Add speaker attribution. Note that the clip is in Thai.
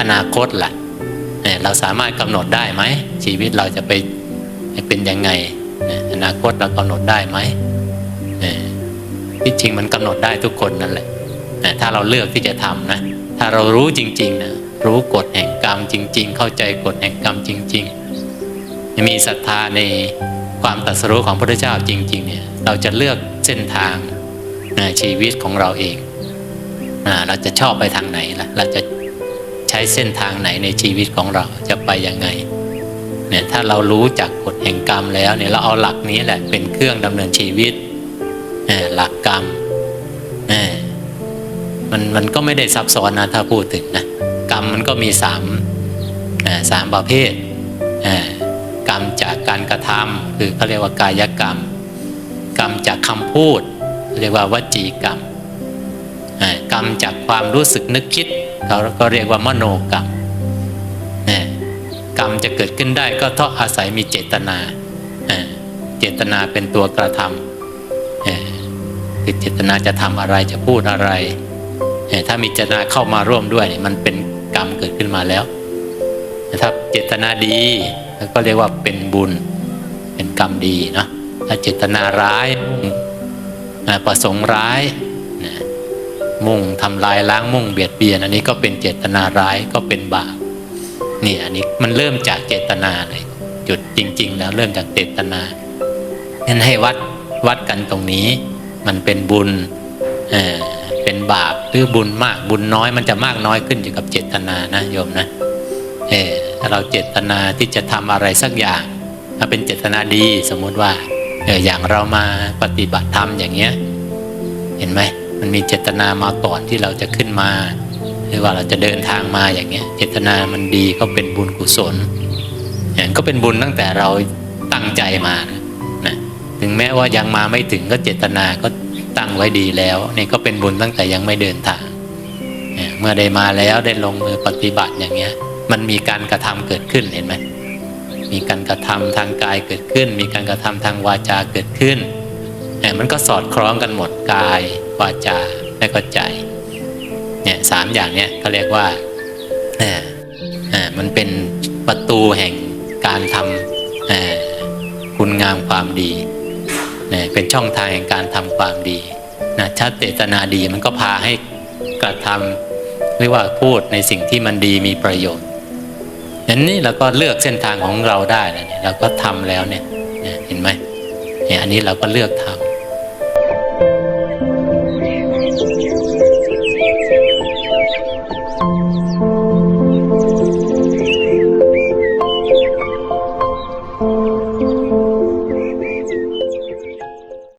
Speaker 1: อนาคตล่ะเนี่ยเราสามารถกำหนดได้ไหมชีวิตเราจะไปเป็นยังไงอนาคตเรากำหนดได้ไหมเนี่ยที่จริงมันกำหนดได้ทุกคนนั่นแหละถ้าเราเลือกที่จะทำนะถ้าเรารู้จริงๆนะรู้กฎแห่งกรรมจริง ๆ เข้าใจกฎแห่งกรรมจริงๆมีศรัทธาในความตรัสรู้ของพระเจ้าจริง ๆ เนี่ยเราจะเลือกเส้นทางนะชีวิตของเราเองนะเราจะชอบไปทางไหนล่ะเราจะ ใช้เส้นทางไหนในชีวิตของเราจะไปยังไงเนี่ยถ้าเรารู้จักกฎแห่งกรรมแล้วเนี่ยเราเอาหลักนี้แหละเป็นเครื่องดำเนินชีวิตเนี่ยหลักกรรมเนี่ยมันมันก็ไม่ได้ซับซ้อนนะถ้าพูดถึงนะกรรมมันก็มีสามอ่าสามประเภทอ่ากรรมจากการกระทำคือเขาเรียกว่ากายกรรม กรรมจากคำพูด เรียกว่าวจีกรรมอ่ากรรมจากความรู้สึกนึกคิด เขาก็เรียกว่ามโนกรรมกรรมจะเกิดขึ้นได้ก็เพราะอาศัยมีเจตนา เจตนาเป็นตัวกระทำคือเจตนาจะทำอะไรจะพูดอะไร ถ้ามีเจตนาเข้ามาร่วมด้วยมันเป็นกรรมเกิดขึ้นมาแล้วถ้าเจตนาดีก็เรียกว่าเป็นบุญเป็นกรรมดีเนาะถ้าเจตนาร้ายประสงค์ร้ายนะ มุ่งทำลายล้างมุ่งเบียดเบียน อันนี้ก็เป็นเจตนาร้ายก็เป็นบาปนี่อันนี้มันเริ่มจากเจตนาเลยจุดจริง ๆ แล้วเริ่มจากเจตนางั้นให้วัดวัดกันตรงนี้ มันเป็นบุญเออเป็นบาปหรือบุญมากบุญน้อยมันจะมากน้อยขึ้นอยู่กับเจตนานะโยมนะเออถ้าเราเจตนาที่จะทำอะไรสักอย่าง ถ้าเป็นเจตนาดีสมมุติว่าเอออย่างเรามาปฏิบัติธรรมอย่างเงี้ย เห็นไหม มันมีเจตนามาก่อนที่เราจะขึ้นมา หรือว่าเราจะเดินทางมาอย่างเงี้ย เจตนามันดีก็เป็นบุญกุศลอย่างก็เป็นบุญตั้งแต่เราตั้งใจมานะถึงแม้ว่ายังมาไม่ถึงก็เจตนาก็ตั้งไว้ดีแล้วนี่ก็เป็นบุญตั้งแต่ยังไม่เดินทางเนี่ยเมื่อได้มาแล้วได้ลงมือปฏิบัติอย่างเงี้ย มันมีการกระทำเกิดขึ้นเห็นไหมมีการกระทำทางกายเกิดขึ้น มีการกระทำทางวาจาเกิดขึ้น เนี่ยมันก็สอดคล้องกันหมดกายวาจาและก็ใจเนี่ยสามอย่างเนี่ยเขาเรียกว่าเอ่อเอ่อมันเป็นประตูแห่งการทำคุณงามความดีเนี่ยเป็นช่องทางแห่งการทำความดีนะชัดเจตนาดีมันก็พาให้กระทำเรียกว่าพูดในสิ่งที่มันดีมีประโยชน์อย่างนี้เราก็เลือกเส้นทางของเราได้แล้วเนี่ยเราก็ทำแล้วเนี่ยเนี่ยเห็นไหมเนี่ยอันนี้เราก็เลือกทำ